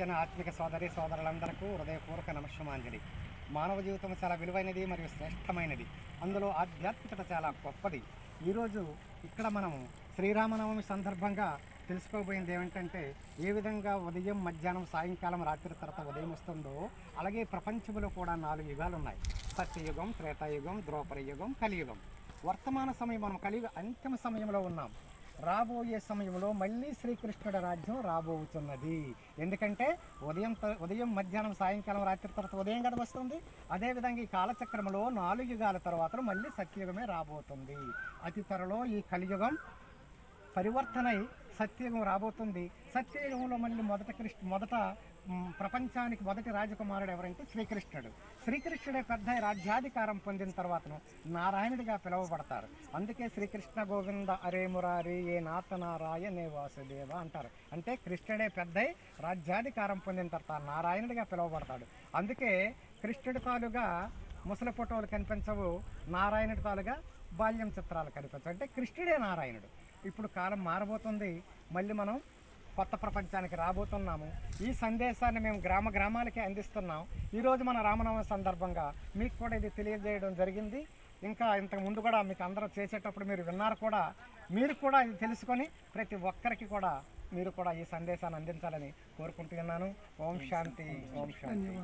వచ్చిన ఆత్మిక సోదరి సోదరులందరకు హృదయపూర్వక నమస్సుమాంజలి. మానవ జీవితం చాలా విలువైనది మరియు శ్రేష్టమైనది. అందులో ఆధ్యాత్మికత చాలా గొప్పది. ఈరోజు ఇక్కడ మనము శ్రీరామనవమి సందర్భంగా తెలుసుకోబోయింది ఏమిటంటే ఏ విధంగా ఉదయం మధ్యాహ్నం సాయంకాలం రాత్రి తర్వాత ఉదయం వస్తుందో అలాగే ప్రపంచంలో కూడా నాలుగు యుగాలు ఉన్నాయి సత్యయుగం త్రేతాయుగం ద్రౌపది యుగం కలియుగం. వర్తమాన సమయం మనం కలియుగ అంతిమ సమయంలో ఉన్నాం. రాబోయే సమయంలో మళ్ళీ శ్రీకృష్ణుడి రాజ్యం రాబోతున్నది. ఎందుకంటే ఉదయం ఉదయం మధ్యాహ్నం సాయంకాలం రాత్రి తర్వాత ఉదయం కదా వస్తుంది. అదేవిధంగా ఈ కాలచక్రంలో నాలుగు యుగాల తర్వాత మళ్ళీ సత్యయుగమే రాబోతుంది. అతి త్వరలో ఈ కలియుగం పరివర్తనై సత్యయుగం రాబోతుంది. సత్యయుగంలో మళ్ళీ మొదట కృష్ణ మొదట ప్రపంచానికి మొదటి రాజకుమారుడు ఎవరంటే శ్రీకృష్ణుడు. శ్రీకృష్ణుడే పెద్ద రాజ్యాధికారం పొందిన తర్వాతను నారాయణుడిగా పిలువబడతారు. అందుకే శ్రీకృష్ణ గోవింద అరే మురారి ఏ నాతనారాయ నారాయణే వాసుదేవ అంటారు. అంటే కృష్ణుడే పెద్ద రాజ్యాధికారం పొందిన తర్వాత నారాయణుడిగా పిలువబడతాడు. అందుకే కృష్ణుడి తాలుగా ముసలి ఫోటోలు కనిపించవు నారాయణుడి తాలుగా బాల్యం చిత్రాలు కనిపించవు. అంటే కృష్ణుడే నారాయణుడు. ఇప్పుడు కాలం మారబోతుంది. మళ్ళీ మనం కొత్త ప్రపంచానికి రాబోతున్నాము. ఈ సందేశాన్ని మేము గ్రామ గ్రామాలకి అందిస్తున్నాం. ఈరోజు మన రామనవమి సందర్భంగా మీకు కూడా ఇది తెలియజేయడం జరిగింది. ఇంకా ఇంతకు ముందు కూడా మీకు అందరూ చేసేటప్పుడు మీరు విన్నారు కూడా. మీరు కూడా ఇది తెలుసుకొని ప్రతి ఒక్కరికి కూడా మీరు కూడా ఈ సందేశాన్ని అందించాలని కోరుకుంటున్నాను ఓం శాంతి. ఓం శాంతి.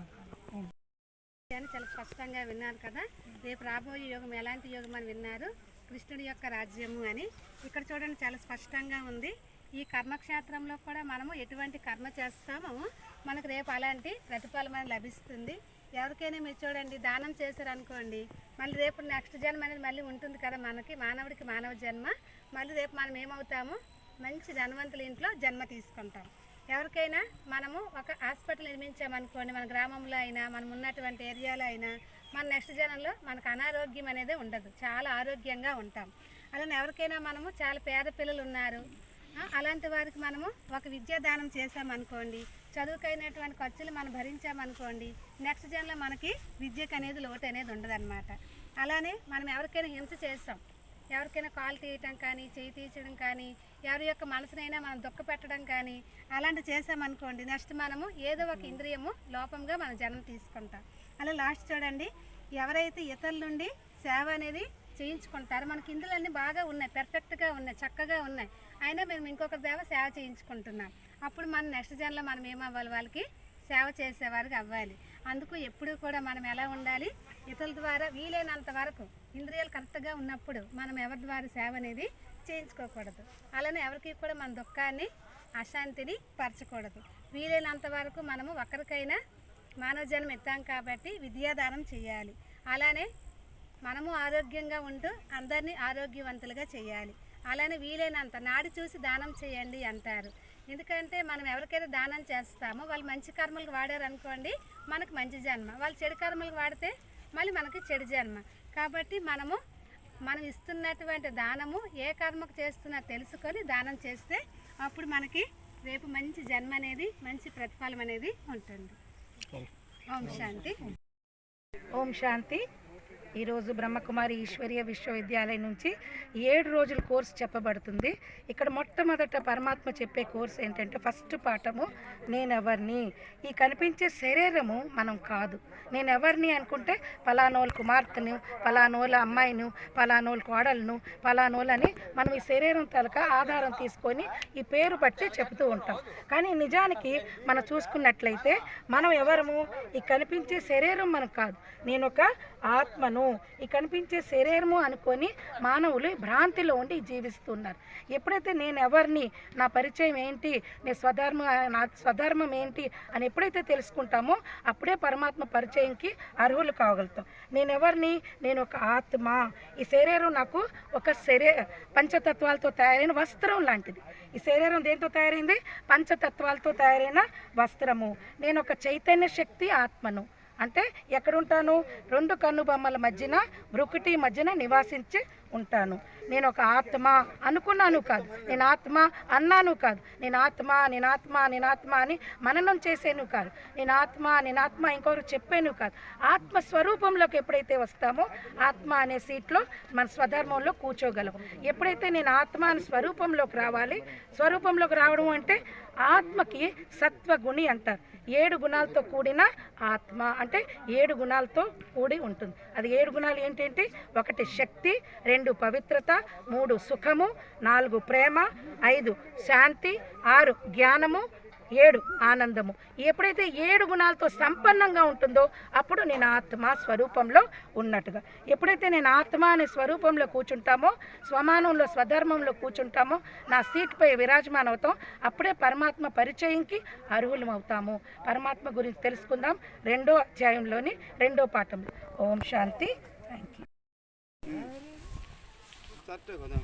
అని చాలా స్పష్టంగా విన్నారు కదా. రేపు రాబోయే యుగం ఎలాంటి యోగం అని విన్నారు? కృష్ణుడి యొక్క రాజ్యము అని. ఇక్కడ చూడండి చాలా స్పష్టంగా ఉంది. ఈ కర్మక్షేత్రంలో కూడా మనము ఎటువంటి కర్మ చేస్తామో మనకు రేపు అలాంటి ప్రతిఫలం అనేది లభిస్తుంది. ఎవరికైనా మీరు చూడండి దానం చేశారనుకోండి మళ్ళీ రేపు నెక్స్ట్ జన్మ అనేది మళ్ళీ ఉంటుంది కదా మనకి మానవుడికి మానవ జన్మ. మళ్ళీ రేపు మనం ఏమవుతాము? మంచి ధనవంతుల ఇంట్లో జన్మ తీసుకుంటాం. ఎవరికైనా మనము ఒక హాస్పిటల్ నిర్మించామనుకోండి మన గ్రామంలో అయినా మనం ఉన్నటువంటి ఏరియాలో అయినా మన నెక్స్ట్ జనంలో మనకు అనారోగ్యం అనేది ఉండదు. చాలా ఆరోగ్యంగా ఉంటాం. అలానే ఎవరికైనా మనము చాలా పేద పిల్లలు ఉన్నారు. అలాంటి వారికి మనము ఒక విద్యాదానం చేసామనుకోండి చదువుకైనటువంటి ఖర్చులు మనం భరించామనుకోండి నెక్స్ట్ జన్లో మనకి విద్యకు అనేది లోటు అనేది ఉండదన్నమాట. అలానే మనం ఎవరికైనా హింస చేస్తాం ఎవరికైనా కాలు తీయటం కానీ చేయి తీయడం కానీ ఎవరి యొక్క మనసునైనా మనం దుఃఖ పెట్టడం కానీ అలాంటి చేసామనుకోండి నెక్స్ట్ మనము ఏదో ఒక ఇంద్రియము లోపంగా మనం జన్మ తీసుకుంటాం. అలా లాస్ట్ చూడండి ఎవరైతే ఇతరుల నుండి సేవ అనేది చేయించుకుంటారో మనకి ఇందులన్నీ బాగా ఉన్నాయి పెర్ఫెక్ట్గా ఉన్నాయి చక్కగా ఉన్నాయి. అయినా మేము ఇంకొక దేవ సేవ చేయించుకుంటున్నాం. అప్పుడు మన నెక్స్ట్ జన్లో మనం ఏమవ్వాలి వాళ్ళకి? సేవ చేసేవారికి అవ్వాలి. అందుకు ఎప్పుడూ కూడా మనం ఎలా ఉండాలి? ఇతరుల ద్వారా వీలైనంత వరకు ఇంద్రియాలు కరెక్ట్గా ఉన్నప్పుడు మనం ఎవరి ద్వారా సేవ అనేది చేయించుకోకూడదు. అలానే ఎవరికి కూడా మన దుఃఖాన్ని అశాంతిని పరచకూడదు. వీలైనంత వరకు మనము ఒకరికైనా మానవ జన్మ ఎత్తాం కాబట్టి విద్యాదానం చేయాలి. అలానే మనము ఆరోగ్యంగా ఉంటూ అందరినీ ఆరోగ్యవంతులుగా చేయాలి. అలానే వీలైనంత నాడి చూసి దానం చేయండి అంటారు. ఎందుకంటే మనం ఎవరికైతే దానం చేస్తామో వాళ్ళు మంచి కర్మలకు వాడారు అనుకోండి మనకు మంచి జన్మ. వాళ్ళు చెడు కర్మలకు వాడితే మళ్ళీ మనకి చెడు జన్మ. కాబట్టి మనము మనం ఇస్తున్నటువంటి దానము ఏ కర్మకు చేస్తున్నా తెలుసుకొని దానం చేస్తే అప్పుడు మనకి రేపు మంచి జన్మ అనేది మంచి ప్రతిఫలం అనేది ఉంటుంది. ఓం శాంతి. ఓం శాంతి. ఈరోజు బ్రహ్మకుమారి ఈశ్వరీయ విశ్వవిద్యాలయం నుంచి ఏడు రోజుల కోర్సు చెప్పబడుతుంది. ఇక్కడ మొట్టమొదట పరమాత్మ చెప్పే కోర్సు ఏంటంటే ఫస్ట్ పాఠము నేనెవరిని? ఈ కనిపించే శరీరము మనం కాదు. నేనెవరిని అనుకుంటే పలానోళ్ళ కుమార్తెను పలానోళ్ళ అమ్మాయిను పలానోళ్ళ కోడలను పలానోళ్ళని మనం ఈ శరీరం తలక ఆధారం తీసుకొని ఈ పేరు బట్టి చెబుతూ ఉంటాం. కానీ నిజానికి మనం చూసుకున్నట్లయితే మనం ఎవరము? ఈ కనిపించే శరీరం మనం కాదు. నేను ఒక ఆత్మను. ఈ కనిపించే శరీరము అనుకొని మానవులు భ్రాంతిలో ఉండి జీవిస్తున్నారు. ఎప్పుడైతే నేను ఎవరిని నా పరిచయం ఏంటి నేను స్వధర్మ నా స్వధర్మం ఏంటి అని ఎప్పుడైతే తెలుసుకుంటామో అప్పుడే పరమాత్మ పరిచయంకి అర్హులు కాగలుగుతాం. నేను ఎవరిని నేను ఒక ఆత్మ. ఈ శరీరం నాకు ఒక శరీ పంచతత్వాలతో తయారైన వస్త్రం లాంటిది. ఈ శరీరం దేంతో తయారైంది? పంచతత్వాలతో తయారైన వస్త్రము. నేను ఒక చైతన్య శక్తి ఆత్మను. అంటే ఎక్కడుంటాను? రెండు కన్నుబొమ్మల మధ్యన బ్రుకుటి మధ్యన నివాసించి ఉంటాను నేను ఒక ఆత్మ అనుకున్నాను కాదు. నేను ఆత్మ అన్నాను కాదు. నేను ఆత్మ నేను ఆత్మ నేను ఆత్మ అని మననం చేసేను కాదు. నేను ఆత్మ నేను ఆత్మ ఇంకొకరు చెప్పాను కాదు. ఆత్మ స్వరూపంలోకి ఎప్పుడైతే వస్తామో ఆత్మ అనే సీట్లో మన స్వధర్మంలో కూర్చోగలం. ఎప్పుడైతే నేను ఆత్మ అని స్వరూపంలోకి రావాలి స్వరూపంలోకి రావడం అంటే ఆత్మకి సత్వగుణి అంటారు. ఏడు గుణాలతో కూడిన ఆత్మ అంటే ఏడు గుణాలతో కూడి ఉంటుంది. అది ఏడు గుణాలు ఏంటంటే ఒకటి శక్తి రెండు రెండు పవిత్రత మూడు సుఖము నాలుగు ప్రేమ ఐదు శాంతి ఆరు జ్ఞానము ఏడు ఆనందము. ఎప్పుడైతే ఏడు గుణాలతో సంపన్నంగా ఉంటుందో అప్పుడు నేను ఆత్మ స్వరూపంలో ఉన్నట్టుగా. ఎప్పుడైతే నేను ఆత్మ అనే స్వరూపంలో కూర్చుంటామో స్వమానంలో స్వధర్మంలో కూర్చుంటామో నా సీట్పై విరాజమానం అవుతాం. అప్పుడే పరమాత్మ పరిచయంకి అర్హులం అవుతాము. పరమాత్మ గురించి తెలుసుకుందాం. రెండో అధ్యాయంలోని రెండో పాఠంలో. ఓం శాంతి. 놔둬 그냥.